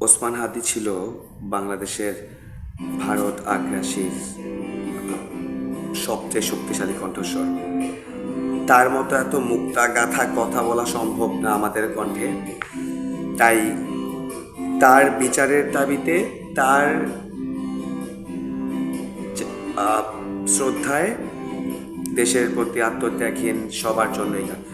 ওসমান হাদি ছিল বাংলাদেশের ভারত আগ্রাসীর সবচেয়ে শক্তিশালী কণ্ঠস্বর তার মতো এত মুক্তা গাথা কথা বলা সম্ভব না আমাদের কণ্ঠে তাই তার বিচারের দাবিতে তার শ্রদ্ধায় দেশের প্রতি আত্মত্যাগহীন সবার জন্যই গান।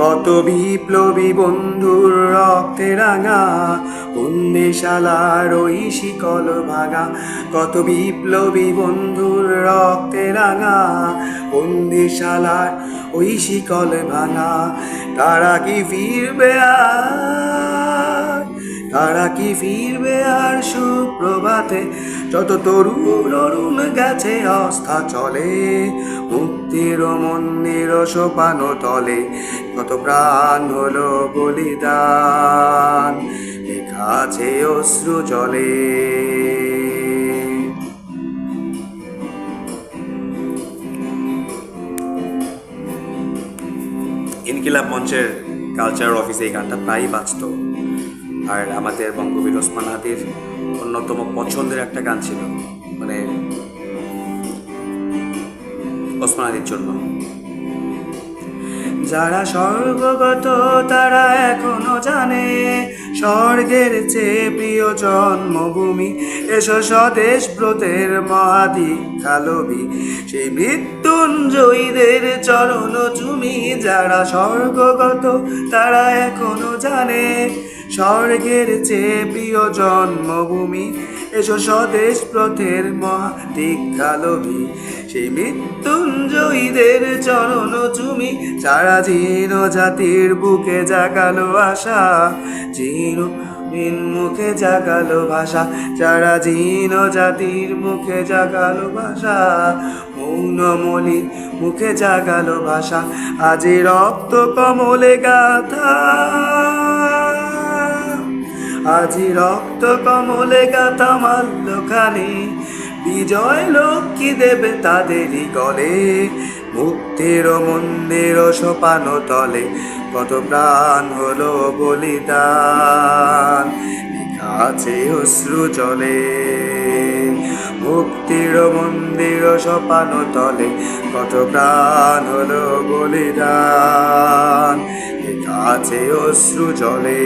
কত বিপ্লবী বন্ধুর রক্তে রাঙা বন্দিশালার ওই শিকল ভাঙা। কত বিপ্লবী বন্ধুর রক্তে রাঙা বন্দিশালার ওই শিকল ভাঙা। তারা কি ফিরবে আর তারা কি ফিরবে আর সুপ্রভাতে? যত তরুণ অরুণ গেছে, অস্থা চলে। মুক্তির মন্দির সোপানো তলে। কত প্রাণ হলো বলিদান লেখা আছে অশ্রু জলে। ইনকিলাব মঞ্চের কালচার অফিসে এই গানটা প্রায়ই বাজত। আর আমাদের বঙ্গবীর ওসমান হাদির অন্যতম পছন্দের একটা গান ছিল মানে ওসমান হাদির জন্য যারা স্বর্গগত তারা এখনও জানে, স্বর্গের চেয়ে প্রিয় জন্মভূমি এসো স্বদেশ ব্রতের মহাদীক্ষালবি সেই মৃত্যুঞ্জয়ীদের চরণ চুমি যারা স্বর্গগত, তারা এখনও জানে স্বর্গের চেয়ে প্রিয় জন্মভূমি। এসো স্বদেশ ব্রতের মহাদীক্ষালবি সেই মৃত্যুঞ্জয়ীদের চরণ চুমি যারা জীর্ণ জাতির বুকে জাগালো আশা। জীর্ণ মিন মুখে জাগালো ভাষা, যারা জীর্ণ জাতির মুখে জাগালো ভাষা, মৌন মলিন মুখে জাগালো ভাষা, আজি রক্ত কমলে গাথা আজি রক্ত কমলে গাথা মাল্যখানি, বিজয় লক্ষ্মী দেবে তাদেরই গলে? মুক্তির মন্দির সোপানো তলে, কত প্রাণ হলো বলিদান। আছে অশ্রু জলে, মুক্তির মন্দির সোপানো তলে, কত প্রাণ হলো বলিদান। আছে অশ্রু জলে।